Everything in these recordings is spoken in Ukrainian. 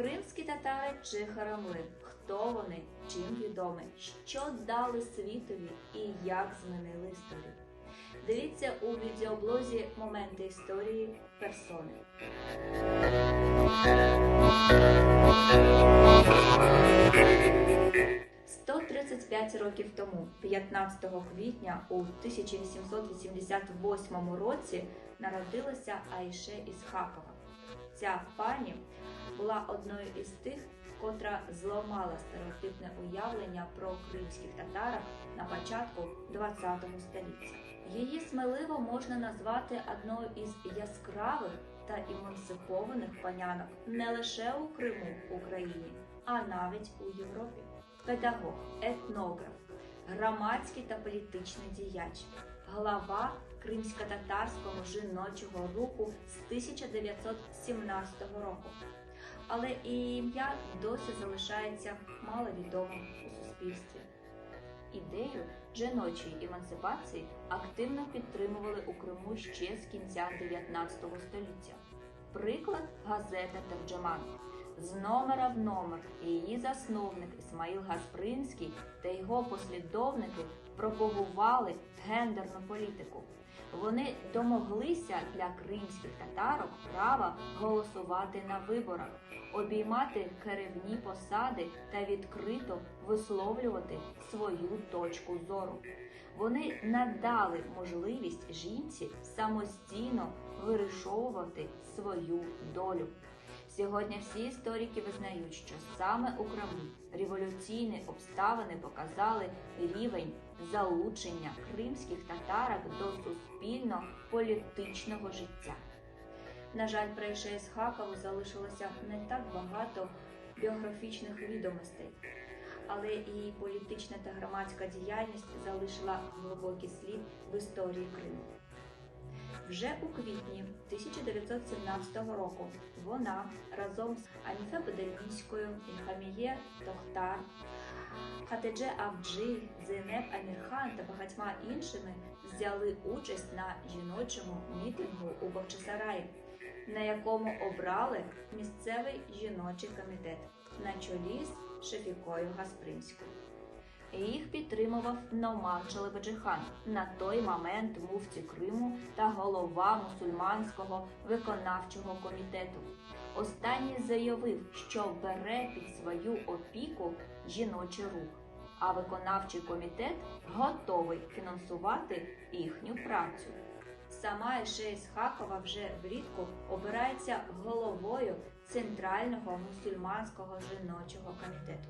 Кримські татари чи харамли. Хто вони, чим відомі, що дали світові і як змінили історію. Дивіться у відеоблозі Моменти історії персони. «135 років тому, 15 квітня у 1888 році, народилася Айше Ісхакова. Ця пані була одною із тих, котра зламала стереотипне уявлення про кримських татарах на початку ХХ століття. Її сміливо можна назвати одною із яскравих та емансипованих панянок не лише у Криму, Україні, а навіть у Європі. Педагог, етнограф, громадський та політичний діяч, глава кримсько-татарського жіночого руху з 1917 року. Але і ім'я досі залишається маловідомим у суспільстві. Ідею жіночої емансипації активно підтримували у Криму ще з кінця 19 століття. Приклад газета Терджеман. З номера в номер її засновник Ісмаїл Гаспринський та його послідовники пропагували гендерну політику. Вони домоглися для кримських татарок права голосувати на виборах, обіймати керівні посади та відкрито висловлювати свою точку зору. Вони надали можливість жінці самостійно вирішовувати свою долю. Сьогодні всі історики визнають, що саме у Криму революційні обставини показали рівень залучення кримських татарок до суспільно-політичного життя. На жаль, про Іше Ісхакову залишилося не так багато біографічних відомостей, але і політична та громадська діяльність залишила глибокий слід в історії Криму. Вже у квітні 1917 року вона разом з Аніфе Бедельміською, Ільхаміє Тохтар, Хатедже Авджи, Зейнеп Амірхан та багатьма іншими взяли участь на жіночому мітингу у Бахчисараї, на якому обрали місцевий жіночий комітет на чолі з Шефікою Гаспримською. Їх підтримував Номан Челебеджихан, на той момент муфті Криму та голова мусульманського виконавчого комітету. Останній заявив, що бере під свою опіку жіночий рух, а виконавчий комітет готовий фінансувати їхню працю. Сама Іше Ісхакова вже влітку обирається головою Центрального мусульманського жіночого комітету.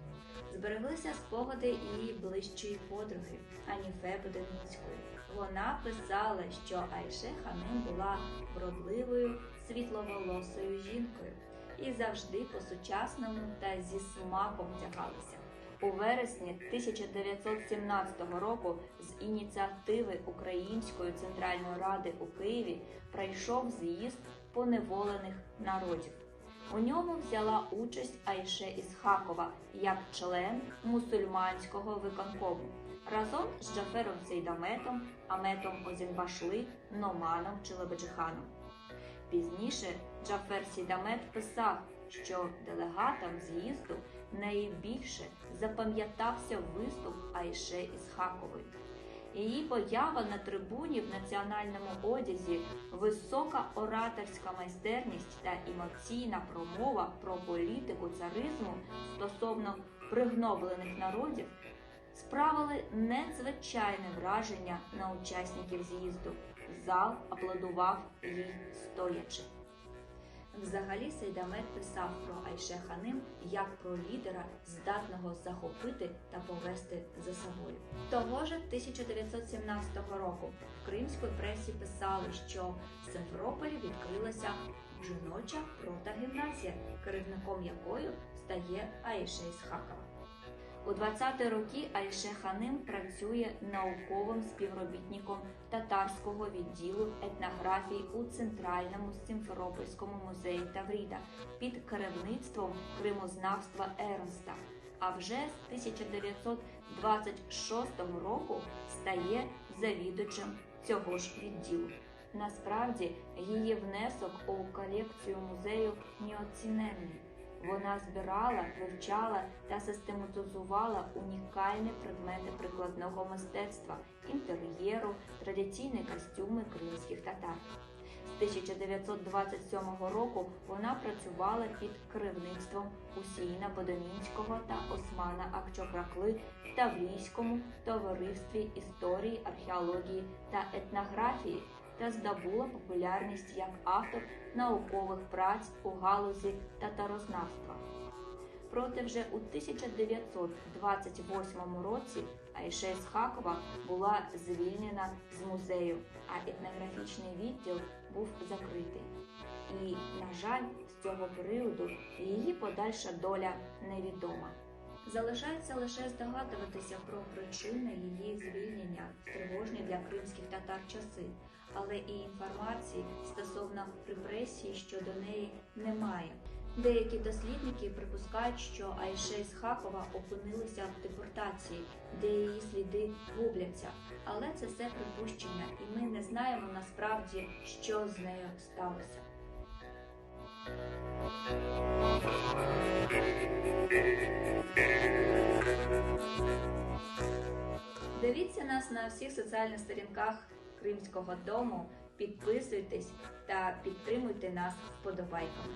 Збереглися спогади її ближчої подруги Аніфе Буденницької. Вона писала, що Айше Ханим була вродливою світловолосою жінкою і завжди по-сучасному та зі смаком вдягалася. У вересні 1917 року з ініціативи Української центральної ради у Києві пройшов з'їзд поневолених народів. У ньому взяла участь Айше Ісхакова як член мусульманського виконкому разом з Джафером Сейдаметом, Аметом Озінбашли, Номаном Челебеджиханом. Пізніше Джафер Сейдамет писав, що делегатам з'їзду найбільше запам'ятався виступ Айше Ісхакової. Її поява на трибуні в національному одязі, висока ораторська майстерність та емоційна промова про політику царизму стосовно пригноблених народів справили надзвичайне враження на учасників з'їзду. Зал аплодував їй стоячи. Взагалі Сейдамет писав про Айше Ханим як про лідера, здатного захопити та повести за собою. Того ж 1917 року в кримській пресі писали, що в Симферополі відкрилася жіноча протагімназія, керівником якою стає Айше Ісхакова. У 20-ті роки Айше Ханим працює науковим співробітником татарського відділу етнографії у Центральному Сімферопольському музеї Тавріда під керівництвом кримознавства Ернста. А вже з 1926 року стає завідувачем цього ж відділу. Насправді її внесок у колекцію музею неоціненний. Вона збирала, вивчала та систематизувала унікальні предмети прикладного мистецтва, інтер'єру, традиційні костюми кримських татар. З 1927 року вона працювала під керівництвом Усіїна Бодомінського та Османа Акчокракли в Таврійському товаристві історії, археології та етнографії та здобула популярність як автор наукових праць у галузі татарознавства. Проте вже у 1928 році Айше Ісхакова була звільнена з музею, а етнографічний відділ був закритий. І, на жаль, з цього періоду її подальша доля невідома. Залишається лише здогадуватися про причини її звільнення в тривожні для кримських татар часи, але і інформації стосовно репресії щодо неї немає. Деякі дослідники припускають, що Айше Ісхакова опинилася в депортації, де її сліди губляться. Але це все припущення, і ми не знаємо насправді, що з нею сталося. Дивіться нас на всіх соціальних сторінках Кримського дому. Підписуйтесь та підтримуйте нас вподобайками.